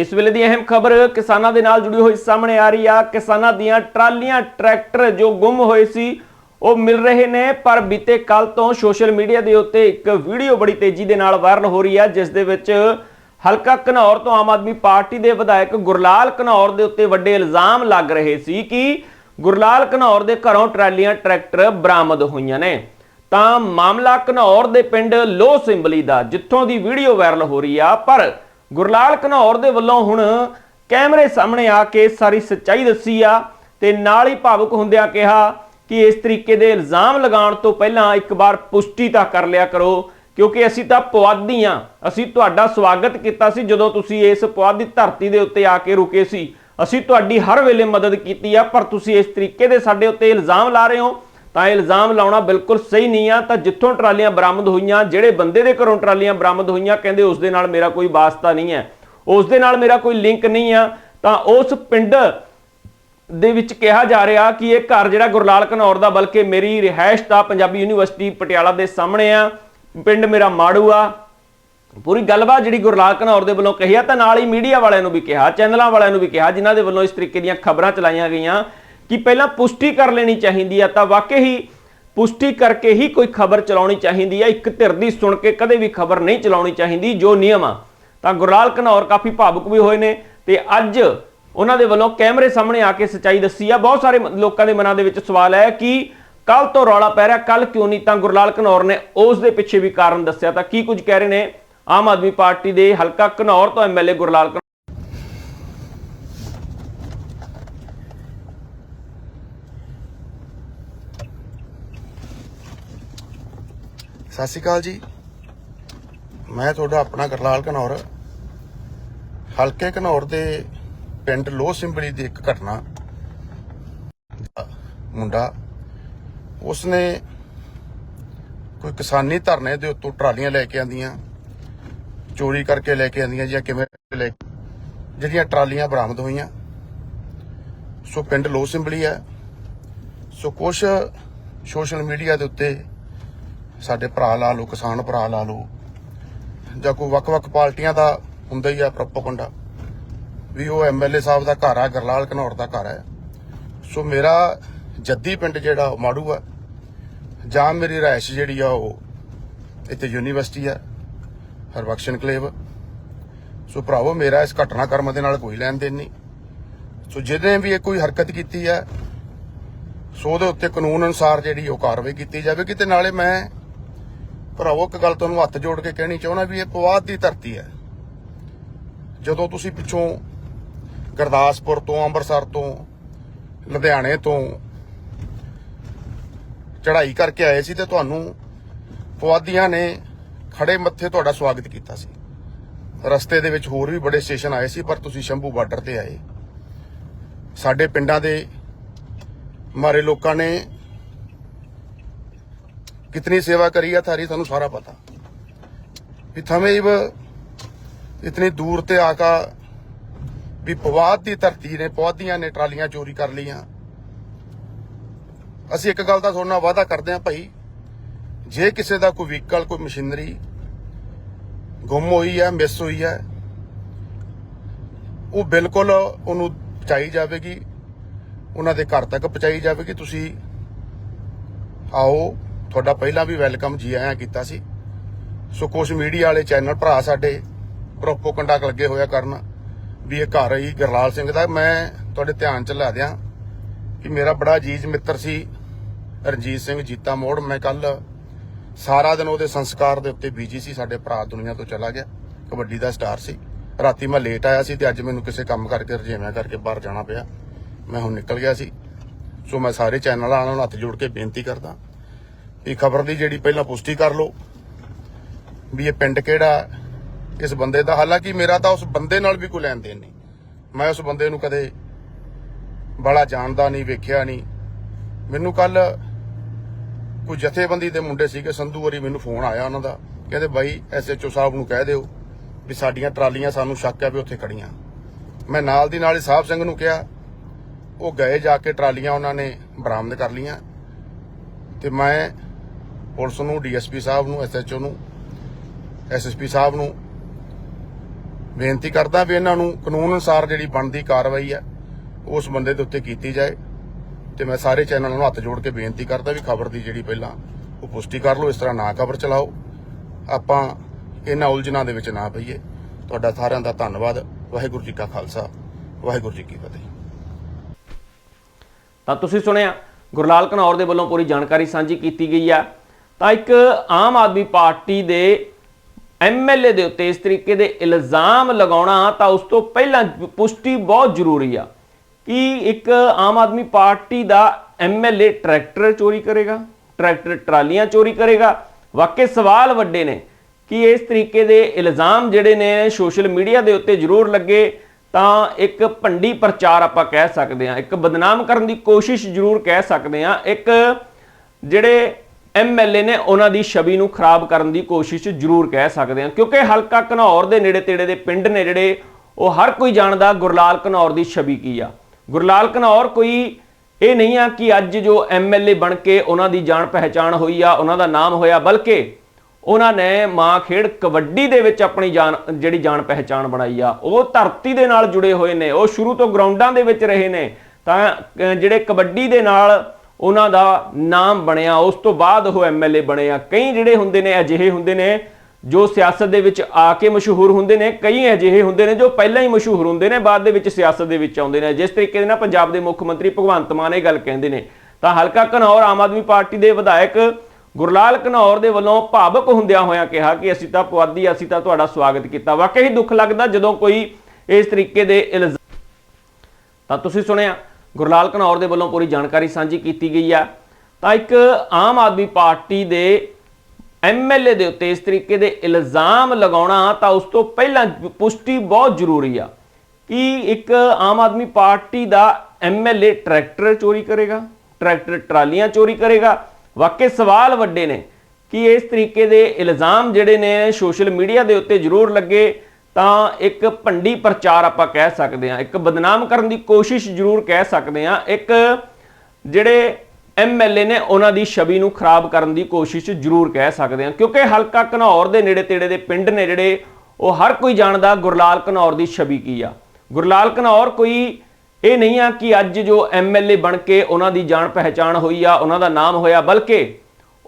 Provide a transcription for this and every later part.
ਇਸ ਵੇਲੇ ਦੀ ਅਹਿਮ ਖਬਰ ਕਿਸਾਨਾਂ ਦੇ ਨਾਲ ਜੁੜੀ ਹੋਈ ਸਾਹਮਣੇ ਆ ਰਹੀ ਆ। ਕਿਸਾਨਾਂ ਦੀਆਂ ਟਰਾਲੀਆਂ, ਟਰੈਕਟਰ ਜੋ ਗੁੰਮ ਹੋਏ ਸੀ, ਉਹ ਮਿਲ ਰਹੇ ਨੇ, ਪਰ ਬੀਤੇ ਕੱਲ ਤੋਂ ਸੋਸ਼ਲ ਮੀਡੀਆ ਦੇ ਉੱਤੇ ਇੱਕ ਵੀਡੀਓ ਬੜੀ ਤੇਜ਼ੀ ਦੇ ਨਾਲ ਵਾਇਰਲ ਹੋ ਰਹੀ ਆ, ਜਿਸ ਦੇ ਵਿੱਚ ਹਲਕਾ ਘਨੌਰ ਤੋਂ ਆਮ ਆਦਮੀ ਪਾਰਟੀ ਦੇ ਵਿਧਾਇਕ ਗੁਰਲਾਲ ਘਨੌਰ ਦੇ ਉੱਤੇ ਵੱਡੇ ਇਲਜ਼ਾਮ ਲੱਗ ਰਹੇ ਸੀ ਕਿ ਗੁਰਲਾਲ ਘਨੌਰ ਦੇ ਘਰੋਂ ਟਰਾਲੀਆਂ, ਟਰੈਕਟਰ ਬਰਾਮਦ ਹੋਈਆਂ ਨੇ। ਤਾਂ ਮਾਮਲਾ ਘਨੌਰ ਦੇ ਪਿੰਡ ਲੋਹ ਸਿੰਬਲੀ ਦਾ, ਜਿੱਥੋਂ ਦੀ ਵੀਡੀਓ ਵਾਇਰਲ ਹੋ ਰਹੀ ਆ, ਪਰ ਗੁਰਲਾਲ ਘਨੌਰ ਦੇ ਵੱਲੋਂ ਹੁਣ ਕੈਮਰੇ ਸਾਹਮਣੇ ਆ ਕੇ ਸਾਰੀ ਸੱਚਾਈ ਦੱਸੀ ਆ ਤੇ ਨਾਲ ਹੀ ਭਾਵੁਕ ਹੁੰਦਿਆਂ ਕਿਹਾ ਕਿ ਇਸ ਤਰੀਕੇ ਦੇ ਇਲਜ਼ਾਮ ਲਗਾਉਣ ਤੋਂ ਪਹਿਲਾਂ ਇੱਕ ਵਾਰ ਪੁਸ਼ਟੀ ਤਾਂ ਕਰ ਲਿਆ ਕਰੋ, ਕਿਉਂਕਿ ਅਸੀਂ ਤਾਂ ਪੁਆਧੀ ਆ। ਅਸੀਂ ਤੁਹਾਡਾ ਸਵਾਗਤ ਕੀਤਾ ਸੀ ਜਦੋਂ ਤੁਸੀਂ ਇਸ ਪੁਆਧੀ ਧਰਤੀ ਦੇ ਉੱਤੇ ਆ ਕੇ ਰੁਕੇ ਸੀ। ਅਸੀਂ ਤੁਹਾਡੀ ਹਰ ਵੇਲੇ ਮਦਦ ਕੀਤੀ ਆ, ਪਰ ਤੁਸੀਂ ਇਸ ਤਰੀਕੇ ਦੇ ਸਾਡੇ ਉੱਤੇ ਇਲਜ਼ਾਮ ਲਾ ਰਹੇ ਹੋ ਤਾਂ ਇਲਜ਼ਾਮ ਲਾਉਣਾ ਬਿਲਕੁਲ ਸਹੀ ਨਹੀਂ ਆ। ਤਾਂ ਜਿੱਥੋਂ ਟਰਾਲੀਆਂ ਬਰਾਮਦ ਹੋਈਆਂ, ਜਿਹੜੇ ਬੰਦੇ ਦੇ ਘਰੋਂ ਟਰਾਲੀਆਂ ਬਰਾਮਦ ਹੋਈਆਂ, ਕਹਿੰਦੇ ਉਸ ਦੇ ਨਾਲ ਮੇਰਾ ਕੋਈ ਵਾਸਤਾ ਨਹੀਂ ਹੈ। ਉਸ ਦੇ ਨਾਲ ਮੇਰਾ ਕੋਈ ਲਿੰਕ ਨਹੀਂ ਆ। ਤਾਂ ਉਸ ਪਿੰਡ ਦੇ ਵਿੱਚ ਕਿਹਾ ਜਾ ਰਿਹਾ ਕਿ ਇਹ ਘਰ ਜਿਹੜਾ ਗੁਰਲਾਲ ਘਨੌਰ ਦਾ, ਬਲਕਿ ਮੇਰੀ ਰਿਹਾਇਸ਼ ਤਾਂ ਪੰਜਾਬੀ ਯੂਨੀਵਰਸਿਟੀ ਪਟਿਆਲਾ ਦੇ ਸਾਹਮਣੇ ਆ। ਪਿੰਡ ਮੇਰਾ ਮਾੜੂ ਆ। ਪੂਰੀ ਗੱਲਬਾਤ ਜਿਹੜੀ ਗੁਰਲਾਲ ਘਨੌਰ ਦੇ ਵੱਲੋਂ ਕਹੀ ਆ, ਤਾਂ ਨਾਲ ਹੀ ਮੀਡੀਆ ਵਾਲਿਆਂ ਨੂੰ ਵੀ ਕਿਹਾ, ਚੈਨਲਾਂ ਵਾਲਿਆਂ ਨੂੰ ਵੀ ਕਿਹਾ, ਜਿਨ੍ਹਾਂ ਦੇ ਵੱਲੋਂ ਇਸ ਤਰੀਕੇ ਦੀਆਂ ਖਬਰਾਂ ਚਲਾਈਆਂ ਗਈਆਂ। ਕਿ ਪਹਿਲਾਂ ਪੁਸ਼ਟੀ ਕਰ ਲੈਣੀ ਚਾਹੀਦੀ ਆ, ਤਾਂ ਵਾਕਈ ਹੀ ਪੁਸ਼ਟੀ ਕਰਕੇ ਹੀ ਕੋਈ ਖਬਰ ਚਲਾਉਣੀ ਚਾਹੀਦੀ ਆ। ਇੱਕ ਧਿਰ ਦੀ ਸੁਣ ਕੇ ਕਦੇ ਵੀ ਖਬਰ ਨਹੀਂ ਚਲਾਉਣੀ ਚਾਹੀਦੀ, ਜੋ ਨਿਯਮ ਆ। ਤਾਂ ਗੁਰਲਾਲ ਘਨੌਰ ਕਾਫੀ ਭਾਵੁਕ ਵੀ ਹੋਏ ਨੇ ਤੇ ਅੱਜ ਉਹਨਾਂ ਦੇ ਵੱਲੋਂ ਕੈਮਰੇ ਸਾਹਮਣੇ ਆ ਕੇ ਸੱਚਾਈ ਦੱਸੀ ਆ। ਬਹੁਤ ਸਾਰੇ ਲੋਕਾਂ ਦੇ ਮਨਾਂ ਦੇ ਵਿੱਚ ਸਵਾਲ ਹੈ ਕਿ ਕੱਲ ਤੋਂ ਰੌਲਾ ਪੈ ਰਿਹਾ ਕੱਲ ਕਿਉਂ ਨਹੀਂ? ਤਾਂ ਗੁਰਲਾਲ ਘਨੌਰ ਨੇ ਉਸ ਦੇ ਪਿੱਛੇ ਵੀ ਕਾਰਨ ਦੱਸਿਆ। ਤਾਂ ਕੀ ਕੁਝ ਕਹਿ ਰਹੇ ਨੇ ਆਮ ਆਦਮੀ ਪਾਰਟੀ ਦੇ ਹਲਕਾ ਘਨੌਰ ਤੋਂ ਐਮਐਲਏ ਗੁਰਲਾਲ ਸਤਿ ਸ਼੍ਰੀ ਅਕਾਲ ਜੀ। ਮੈਂ ਤੁਹਾਡਾ ਆਪਣਾ ਗਰਲਾਲ ਘਨੌਰ। ਹਲਕੇ ਘਨੌਰ ਦੇ ਪਿੰਡ ਲੋਹ ਸਿੰਬਲੀ ਦੀ ਇੱਕ ਘਟਨਾ ਮੁੰਡਾ, ਉਸਨੇ ਕੋਈ ਕਿਸਾਨੀ ਧਰਨੇ ਦੇ ਉੱਤੋਂ ਟਰਾਲੀਆਂ ਲੈ ਕੇ ਆਂਦੀਆਂ, ਚੋਰੀ ਕਰਕੇ ਲੈ ਕੇ ਆਂਦੀਆਂ ਜਾਂ ਕਿਵੇਂ ਲੈ ਜਿਹੜੀਆਂ ਟਰਾਲੀਆਂ ਬਰਾਮਦ ਹੋਈਆਂ। ਸੋ ਪਿੰਡ ਲੋਹ ਸਿੰਬਲੀ ਹੈ। ਸੋ ਕੁਛ ਸੋਸ਼ਲ ਮੀਡੀਆ ਦੇ ਉੱਤੇ ਸਾਡੇ ਭਰਾ ਲਾ ਲਓ, ਕਿਸਾਨ ਭਰਾ ਲਾ ਲਓ, ਜਾਂ ਕੋਈ ਵੱਖ-ਵੱਖ ਪਾਰਟੀਆਂ ਦਾ ਹੁੰਦਾ ਹੀ ਆ ਪ੍ਰੋਪਗੈਂਡਾ, ਵੀ ਉਹ ਐਮਐਲਏ ਸਾਹਿਬ ਦਾ ਘਰ ਆ, ਗਰਲਾਲ ਘਨੌਰ ਦਾ ਘਰ ਹੈ ਸੋ ਮੇਰਾ ਜੱਦੀ ਪਿੰਡ ਜਿਹੜਾ ਉਹ ਮਾੜੂ ਆ, ਜਾਂ ਮੇਰੀ ਰਾਇਸ਼ ਜਿਹੜੀ ਆ ਉਹ ਇੱਥੇ ਯੂਨੀਵਰਸਿਟੀ ਆ ਹਰਬਖਸ਼ ਕਲੇਵ। ਸੋ ਭਰਾਵੋ, ਮੇਰਾ ਇਸ ਘਟਨਾਕ੍ਰਮ ਦੇ ਨਾਲ ਕੋਈ ਲੈਣ ਦੇਣ ਨਹੀਂ। ਸੋ ਜਿਹਨੇ ਵੀ ਇਹ ਕੋਈ ਹਰਕਤ ਕੀਤੀ ਹੈ ਸੋ ਉਹਦੇ ਉੱਤੇ ਕਾਨੂੰਨ ਅਨੁਸਾਰ ਜਿਹੜੀ ਉਹ ਕਾਰਵਾਈ ਕੀਤੀ ਜਾਵੇਗੀ ਤੇ ਨਾਲੇ ਮੈਂ ਭਰਾਵੋ, ਇੱਕ ਗੱਲ ਤੁਹਾਨੂੰ ਹੱਥ ਜੋੜ ਕੇ ਕਹਿਣੀ ਚਾਹੁੰਦਾ ਵੀ ਇਹ ਪਵਾਦ ਦੀ ਧਰਤੀ ਹੈ। ਜਦੋਂ ਤੁਸੀਂ ਪਿੱਛੋਂ ਗੁਰਦਾਸਪੁਰ ਤੋਂ, ਅੰਮ੍ਰਿਤਸਰ ਤੋਂ, ਲੁਧਿਆਣੇ ਤੋਂ ਚੜ੍ਹਾਈ ਕਰਕੇ ਆਏ ਸੀ ਤੇ ਤੁਹਾਨੂੰ ਪਵਾਦੀਆਂ ਨੇ ਖੜੇ ਮੱਥੇ ਤੁਹਾਡਾ ਸਵਾਗਤ ਕੀਤਾ ਸੀ। ਰਸਤੇ ਦੇ ਵਿੱਚ ਹੋਰ ਵੀ ਬੜੇ ਸਟੇਸ਼ਨ ਆਏ ਸੀ, ਪਰ ਤੁਸੀਂ ਸ਼ੰਭੂ ਬਾਰਡਰ ਤੇ ਆਏ। ਸਾਡੇ ਪਿੰਡਾਂ ਦੇ ਮਾਰੇ ਲੋਕਾਂ ਨੇ कितनी सेवा करी है थारी थानू सारा पता भी थमें इव इतनी दूर ते आका ਵੀ ਪਵਾਦ ਦੀ ਧਰਤੀ ਨੇ ਪੌਦੀਆਂ ਨੇ ਟਰਾਲੀਆਂ ਚੋਰੀ ਕਰ ਲਈਆਂ ਅਸੀਂ ਇੱਕ ਗੱਲ ਦਾ ਤੁਹਾਡੇ ਨਾਲ ਵਾਅਦਾ ਕਰਦੇ ਹਾਂ ਭਾਈ ਜੇ ਕਿਸੇ ਦਾ ਕੋਈ ਵਹੀਕਲ ਕੋਈ ਮਸ਼ੀਨਰੀ ਗੁੰਮ ਹੋਈ ਹੈ ਮਿਸ ਹੋਈ ਹੈ ਉਹ ਬਿਲਕੁਲ ਉਹਨੂੰ ਪਹੁੰਚਾਈ ਜਾਵੇਗੀ ਉਹਨਾਂ ਦੇ ਘਰ ਤੱਕ ਪਹੁੰਚਾਈ ਜਾਵੇਗੀ ਤੁਸੀਂ ਆਓ ਤੁਹਾਡਾ ਪਹਿਲਾਂ ਵੀ ਵੈਲਕਮ ਜੀ ਆਇਆਂ ਕੀਤਾ ਸੀ। ਸੋ ਕੁਝ ਮੀਡੀਆ ਵਾਲੇ ਚੈਨਲ ਭਰਾ ਸਾਡੇ ਪ੍ਰੋਪੋਗੈਂਡਾ ਲੱਗੇ ਹੋਇਆ ਕਰਨ, ਵੀ ਇਹ ਘਰ ਹੀ ਗਰਲਾਲ ਸਿੰਘ ਦਾ। ਮੈਂ ਤੁਹਾਡੇ ਧਿਆਨ ਚ ਲੈ ਦਿਆਂ ਕਿ ਮੇਰਾ ਬੜਾ ਅਜੀਜ਼ ਮਿੱਤਰ ਸੀ, ਰਣਜੀਤ ਸਿੰਘ ਜੀਤਾ ਮੋੜ। ਮੈਂ ਕੱਲ ਸਾਰਾ ਦਿਨ ਉਹਦੇ ਸੰਸਕਾਰ ਦੇ ਉੱਤੇ ਬੀਜੀ ਸੀ, ਸਾਡੇ ਭਰਾ ਦੁਨੀਆ ਤੋਂ ਚਲਾ ਗਿਆ। ਕਬੱਡੀ ਦਾ ਸਟਾਰ ਸੀ। ਰਾਤੀ ਮੈਂ ਲੇਟ ਆਇਆ ਸੀ ਤੇ ਅੱਜ ਮੈਨੂੰ ਕਿਸੇ ਕੰਮ ਕਰਕੇ ਰਜੇਵਿਆਂ ਕਰਕੇ ਬਾਹਰ ਜਾਣਾ ਪਿਆ। ਮੈਂ ਹੁਣ ਨਿਕਲ ਗਿਆ ਸੀ। ਸੋ ਮੈਂ ਸਾਰੇ ਚੈਨਲਾਂ ਨੂੰ ਹੱਥ ਜੋੜ ਕੇ ਬੇਨਤੀ ਕਰਦਾ। ਇਹ ਖਬਰ ਦੀ ਜਿਹੜੀ ਪਹਿਲਾਂ ਪੁਸ਼ਟੀ ਕਰ ਲਓ ਵੀ ਇਹ ਪਿੰਡ ਕਿਹੜਾ ਇਸ ਬੰਦੇ ਦਾ। ਹਾਲਾਂਕਿ ਮੇਰਾ ਤਾਂ ਉਸ ਬੰਦੇ ਨਾਲ ਵੀ ਕੋਈ ਲੈਣ ਦੇਣ ਨਹੀਂ। ਮੈਂ ਉਸ ਬੰਦੇ ਨੂੰ ਕਦੇ ਬੜਾ ਜਾਣਦਾ ਨਹੀਂ, ਵੇਖਿਆ ਨਹੀਂ। ਮੈਨੂੰ ਕੱਲ ਕੋਈ ਜਥੇਬੰਦੀ ਦੇ ਮੁੰਡੇ ਸੀਗੇ, ਸੰਧੂ ਵਾਰੀ ਮੈਨੂੰ ਫੋਨ ਆਇਆ ਉਹਨਾਂ ਦਾ। ਕਹਿੰਦੇ ਬਾਈ ਐਸਐਚਓ ਸਾਹਿਬ ਨੂੰ ਕਹਿ ਦਿਓ ਵੀ ਸਾਡੀਆਂ ਟਰਾਲੀਆਂ ਸਾਨੂੰ ਸ਼ੱਕ ਹੈ ਵੀ ਉੱਥੇ ਖੜੀਆਂ ਮੈਂ ਨਾਲ ਦੀ ਨਾਲ ਹੀ ਸਾਹਿਬ ਸਿੰਘ ਨੂੰ ਕਿਹਾ, ਉਹ ਗਏ ਜਾ ਕੇ ਟਰਾਲੀਆਂ ਉਹਨਾਂ ਨੇ ਬਰਾਮਦ ਕਰ ਲੀਆਂ ਤੇ ਮੈਂ ਪੁਲਿਸ ਨੂੰ, ਡੀਐਸਪੀ ਸਾਹਿਬ ਨੂੰ, ਐਸਐਚਓ ਨੂੰ, ਐਸਐਸਪੀ ਸਾਹਿਬ ਨੂੰ ਬੇਨਤੀ ਕਰਦਾ ਵੀ ਇਹਨਾਂ ਨੂੰ ਕਾਨੂੰਨ ਅਨੁਸਾਰ ਜਿਹੜੀ ਬਣਦੀ ਕਾਰਵਾਈ ਹੈ, ਉਸ ਬੰਦੇ ਦੇ ਉੱਤੇ ਕੀਤੀ ਜਾਏ। ਤੇ ਮੈਂ ਸਾਰੇ ਚੈਨਲਾਂ ਨੂੰ ਹੱਥ ਜੋੜ ਕੇ ਬੇਨਤੀ ਕਰਦਾ ਵੀ ਖਬਰ ਦੀ ਜਿਹੜੀ ਪਹਿਲਾਂ ਉਹ ਪੁਸ਼ਟੀ ਕਰ ਲਓ, ਇਸ ਤਰ੍ਹਾਂ ਨਾ ਖਬਰ ਚਲਾਓ। ਆਪਾਂ ਇਹਨਾਂ ਉਲਝਣਾਂ ਦੇ ਵਿੱਚ ਨਾ ਪਈਏ। ਤੁਹਾਡਾ ਸਾਰਿਆਂ ਦਾ ਧੰਨਵਾਦ। ਵਾਹਿਗੁਰੂ ਜੀ ਕਾ ਖਾਲਸਾ। ਵਾਹਿਗੁਰੂ ਜੀ ਕੀ ਫਤਿਹ। ਤਾਂ ਤੁਸੀਂ ਸੁਣਿਆ, ਗੁਰਲਾਲ ਕਨੌਰ ਦੇ ਵੱਲੋਂ ਪੂਰੀ ਜਾਣਕਾਰੀ ਸਾਂਝੀ ਕੀਤੀ ਗਈ ਆ। ਤਾਂ ਇੱਕ ਆਮ ਆਦਮੀ ਪਾਰਟੀ ਦੇ ਐਮਐਲਏ ਦੇ ਉੱਤੇ ਇਸ ਤਰੀਕੇ ਦੇ ਇਲਜ਼ਾਮ ਲਗਾਉਣਾ ਤਾਂ ਉਸ ਤੋਂ ਪਹਿਲਾਂ ਪੁਸ਼ਟੀ ਬਹੁਤ ਜ਼ਰੂਰੀ ਆ। ਕਿ ਇੱਕ ਆਮ ਆਦਮੀ ਪਾਰਟੀ ਦਾ ਐਮਐਲਏ ਟਰੈਕਟਰ ਚੋਰੀ ਕਰੇਗਾ? ਟਰੈਕਟਰ ਟਰਾਲੀਆਂ ਚੋਰੀ ਕਰੇਗਾ? ਵਾਕਈ ਸਵਾਲ ਵੱਡੇ ਨੇ ਕਿ ਇਸ ਤਰੀਕੇ ਦੇ ਇਲਜ਼ਾਮ ਜਿਹੜੇ ਨੇ ਸੋਸ਼ਲ ਮੀਡੀਆ ਦੇ ਉੱਤੇ ਜ਼ਰੂਰ ਲੱਗੇ ਤਾਂ ਇੱਕ ਭੰਡੀ ਪ੍ਰਚਾਰ ਆਪਾਂ ਕਹਿ ਸਕਦੇ ਹਾਂ, ਇੱਕ ਬਦਨਾਮ ਕਰਨ ਦੀ ਕੋਸ਼ਿਸ਼ ਜ਼ਰੂਰ ਕਹਿ ਸਕਦੇ ਹਾਂ। ਇੱਕ ਜਿਹੜੇ ਐਮਐਲਏ ਨੇ ਉਹਨਾਂ ਦੀ ਛਵੀ ਨੂੰ ਖਰਾਬ ਕਰਨ ਦੀ ਕੋਸ਼ਿਸ਼ ਜ਼ਰੂਰ ਕਹਿ ਸਕਦੇ ਹਾਂ, ਕਿਉਂਕਿ ਹਲਕਾ ਘਨੌਰ ਦੇ ਨੇੜੇ ਤੇੜੇ ਦੇ ਪਿੰਡ ਨੇ ਜਿਹੜੇ, ਉਹ ਹਰ ਕੋਈ ਜਾਣਦਾ ਗੁਰਲਾਲ ਘਨੌਰ ਦੀ ਛਵੀ ਕੀ ਆ। ਗੁਰਲਾਲ ਘਨੌਰ ਕੋਈ ਇਹ ਨਹੀਂ ਆ ਕਿ ਅੱਜ ਜੋ ਐਮਐਲਏ ਬਣ ਕੇ ਉਹਨਾਂ ਦੀ ਜਾਣ ਪਹਿਚਾਣ ਹੋਈ ਆ, ਉਹਨਾਂ ਦਾ ਨਾਮ ਹੋਇਆ, ਬਲਕਿ ਉਹਨਾਂ ਨੇ ਮਾਂ ਖੇਡ ਕਬੱਡੀ ਦੇ ਵਿੱਚ ਆਪਣੀ ਜਾਨ, ਜਿਹੜੀ ਜਾਣ ਪਹਿਚਾਣ ਬਣਾਈ ਆ, ਉਹ ਧਰਤੀ ਦੇ ਨਾਲ ਜੁੜੇ ਹੋਏ ਨੇ, ਉਹ ਸ਼ੁਰੂ ਤੋਂ ਗਰਾਊਂਡਾਂ ਦੇ ਵਿੱਚ ਰਹੇ ਨੇ, ਤਾਂ ਜਿਹੜੇ ਕਬੱਡੀ ਦੇ ਨਾਲ ਉਹਨਾਂ ਦਾ ਨਾਮ ਬਣਿਆ, ਉਸ ਤੋਂ ਬਾਅਦ ਉਹ ਐਮਐਲਏ ਬਣੇ ਆ। ਕਈ ਜਿਹੜੇ ਹੁੰਦੇ ਨੇ, ਅਜਿਹੇ ਹੁੰਦੇ ਨੇ ਜੋ ਸਿਆਸਤ ਦੇ ਵਿੱਚ ਆ ਕੇ ਮਸ਼ਹੂਰ ਹੁੰਦੇ ਨੇ, ਕਈ ਅਜਿਹੇ ਹੁੰਦੇ ਨੇ ਜੋ ਪਹਿਲਾਂ ਹੀ ਮਸ਼ਹੂਰ ਹੁੰਦੇ ਨੇ, ਬਾਅਦ ਦੇ ਵਿੱਚ ਸਿਆਸਤ ਦੇ ਵਿੱਚ ਆਉਂਦੇ ਨੇ। ਜਿਸ ਤਰੀਕੇ ਦੇ ਨਾਲ ਪੰਜਾਬ ਦੇ ਮੁੱਖ ਮੰਤਰੀ ਭਗਵੰਤ ਮਾਨ ਇਹ ਗੱਲ ਕਹਿੰਦੇ ਨੇ, ਤਾਂ ਹਲਕਾ ਘਨੌਰ ਆਮ ਆਦਮੀ ਪਾਰਟੀ ਦੇ ਵਿਧਾਇਕ ਗੁਰਲਾਲ ਘਨੌਰ ਦੇ ਵੱਲੋਂ ਭਾਵਕ ਹੁੰਦਿਆਂ ਹੋਇਆਂ ਕਿਹਾ ਕਿ ਅਸੀਂ ਤਾਂ ਪੁਆਧੀ, ਅਸੀਂ ਤਾਂ ਤੁਹਾਡਾ ਸਵਾਗਤ ਕੀਤਾ। ਵਾਕਈ ਦੁੱਖ ਲੱਗਦਾ ਜਦੋਂ ਕੋਈ ਇਸ ਤਰੀਕੇ ਦੇ ਇਲਜ਼ਾਮ ਤਾਂ ਤੁਸੀਂ ਸੁਣਿਆ ਗੁਰਲਾਲ ਘਨੌਰ ਦੇ ਵੱਲੋਂ ਪੂਰੀ ਜਾਣਕਾਰੀ ਸਾਂਝੀ ਕੀਤੀ ਗਈ ਆ। ਤਾਂ ਇੱਕ ਆਮ ਆਦਮੀ ਪਾਰਟੀ ਦੇ ਐਮਐਲਏ ਦੇ ਉੱਤੇ ਇਸ ਤਰੀਕੇ ਦੇ ਇਲਜ਼ਾਮ ਲਗਾਉਣਾ ਤਾਂ ਉਸ ਤੋਂ ਪਹਿਲਾਂ ਪੁਸ਼ਟੀ ਬਹੁਤ ਜ਼ਰੂਰੀ ਆ। ਕਿ ਇੱਕ ਆਮ ਆਦਮੀ ਪਾਰਟੀ ਦਾ ਐਮਐਲਏ ਟਰੈਕਟਰ ਚੋਰੀ ਕਰੇਗਾ? ਟਰੈਕਟਰ ਟਰਾਲੀਆਂ ਚੋਰੀ ਕਰੇਗਾ? ਵਾਕਈ ਸਵਾਲ ਵੱਡੇ ਨੇ ਕਿ ਇਸ ਤਰੀਕੇ ਦੇ ਇਲਜ਼ਾਮ ਜਿਹੜੇ ਨੇ ਸੋਸ਼ਲ ਮੀਡੀਆ ਦੇ ਉੱਤੇ ਜ਼ਰੂਰ ਲੱਗੇ। ਤਾਂ ਇੱਕ ਭੰਡੀ ਪ੍ਰਚਾਰ ਆਪਾਂ ਕਹਿ ਸਕਦੇ ਹਾਂ, ਇੱਕ ਬਦਨਾਮ ਕਰਨ ਦੀ ਕੋਸ਼ਿਸ਼ ਜ਼ਰੂਰ ਕਹਿ ਸਕਦੇ ਹਾਂ, ਇੱਕ ਜਿਹੜੇ ਐਮਐਲਏ ਨੇ ਉਹਨਾਂ ਦੀ ਛਵੀ ਨੂੰ ਖਰਾਬ ਕਰਨ ਦੀ ਕੋਸ਼ਿਸ਼ ਜ਼ਰੂਰ ਕਹਿ ਸਕਦੇ ਹਾਂ, ਕਿਉਂਕਿ ਹਲਕਾ ਘਨੌਰ ਦੇ ਨੇੜੇ ਤੇੜੇ ਦੇ ਪਿੰਡ ਨੇ ਜਿਹੜੇ, ਉਹ ਹਰ ਕੋਈ ਜਾਣਦਾ ਗੁਰਲਾਲ ਘਨੌਰ ਦੀ ਛਵੀ ਕੀ ਆ। ਗੁਰਲਾਲ ਘਨੌਰ ਕੋਈ ਇਹ ਨਹੀਂ ਆ ਕਿ ਅੱਜ ਜੋ ਐਮਐਲਏ ਬਣ ਕੇ ਉਹਨਾਂ ਦੀ ਜਾਣ ਪਹਿਚਾਣ ਹੋਈ ਆ, ਉਹਨਾਂ ਦਾ ਨਾਮ ਹੋਇਆ, ਬਲਕਿ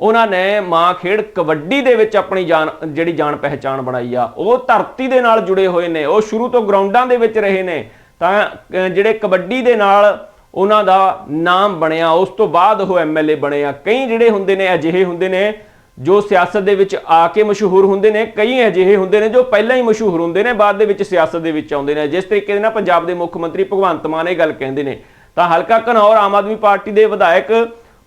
ਉਹਨਾਂ ਨੇ ਮਾਂ ਖੇਡ ਕਬੱਡੀ ਦੇ ਵਿੱਚ ਆਪਣੀ ਜਾਨ, ਜਿਹੜੀ ਜਾਣ ਪਹਿਚਾਣ ਬਣਾਈ ਆ, ਉਹ ਧਰਤੀ ਦੇ ਨਾਲ ਜੁੜੇ ਹੋਏ ਨੇ, ਉਹ ਸ਼ੁਰੂ ਤੋਂ ਗਰਾਊਂਡਾਂ ਦੇ ਵਿੱਚ ਰਹੇ ਨੇ, ਤਾਂ ਜਿਹੜੇ ਕਬੱਡੀ ਦੇ ਨਾਲ ਉਹਨਾਂ ਦਾ ਨਾਮ ਬਣਿਆ, ਉਸ ਤੋਂ ਬਾਅਦ ਉਹ ਐਮਐਲਏ ਬਣੇ ਆ। ਕਈ ਜਿਹੜੇ ਹੁੰਦੇ ਨੇ, ਅਜਿਹੇ ਹੁੰਦੇ ਨੇ, ਜੋ ਸਿਆਸਤ ਦੇ ਵਿੱਚ ਆ ਕੇ ਮਸ਼ਹੂਰ ਹੁੰਦੇ ਨੇ, ਕਈ ਅਜਿਹੇ ਹੁੰਦੇ ਨੇ, ਜੋ ਪਹਿਲਾਂ ਹੀ ਮਸ਼ਹੂਰ ਹੁੰਦੇ ਨੇ, ਬਾਅਦ ਦੇ ਵਿੱਚ ਸਿਆਸਤ ਦੇ ਵਿੱਚ ਆਉਂਦੇ ਨੇ। ਜਿਸ ਤਰੀਕੇ ਦੇ ਨਾਲ ਪੰਜਾਬ ਦੇ ਮੁੱਖ ਮੰਤਰੀ ਭਗਵੰਤ ਮਾਨ ਇਹ ਗੱਲ ਕਹਿੰਦੇ ਨੇ, ਤਾਂ ਹਲਕਾ ਘਨੌਰ ਆਮ ਆਦਮੀ ਪਾਰਟੀ ਦੇ ਵਿਧਾਇਕ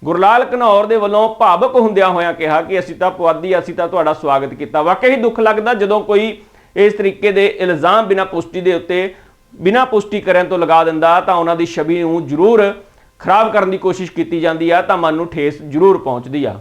ਗੁਰਲਾਲ ਘਨੌਰ ਦੇ ਵੱਲੋਂ ਭਾਵਕ ਹੁੰਦਿਆਂ ਹੋਇਆਂ ਕਿਹਾ ਕਿ ਅਸੀਂ ਤਾਂ ਪੁਆਧੀ, ਅਸੀਂ ਤਾਂ ਤੁਹਾਡਾ ਸਵਾਗਤ ਕੀਤਾ। ਵਾਕਈ ਦੁੱਖ ਲੱਗਦਾ ਜਦੋਂ ਕੋਈ ਇਸ ਤਰੀਕੇ ਦੇ ਇਲਜ਼ਾਮ ਬਿਨਾਂ ਪੁਸ਼ਟੀ ਦੇ ਉੱਤੇ, ਬਿਨਾਂ ਪੁਸ਼ਟੀ ਕਰਨ ਤੋਂ ਲਗਾ ਦਿੰਦਾ, ਤਾਂ ਉਹਨਾਂ ਦੀ ਛਵੀ ਨੂੰ ਜ਼ਰੂਰ ਖਰਾਬ ਕਰਨ ਦੀ ਕੋਸ਼ਿਸ਼ ਕੀਤੀ ਜਾਂਦੀ ਆ, ਤਾਂ ਮਨ ਨੂੰ ਠੇਸ ਜ਼ਰੂਰ ਪਹੁੰਚਦੀ ਆ।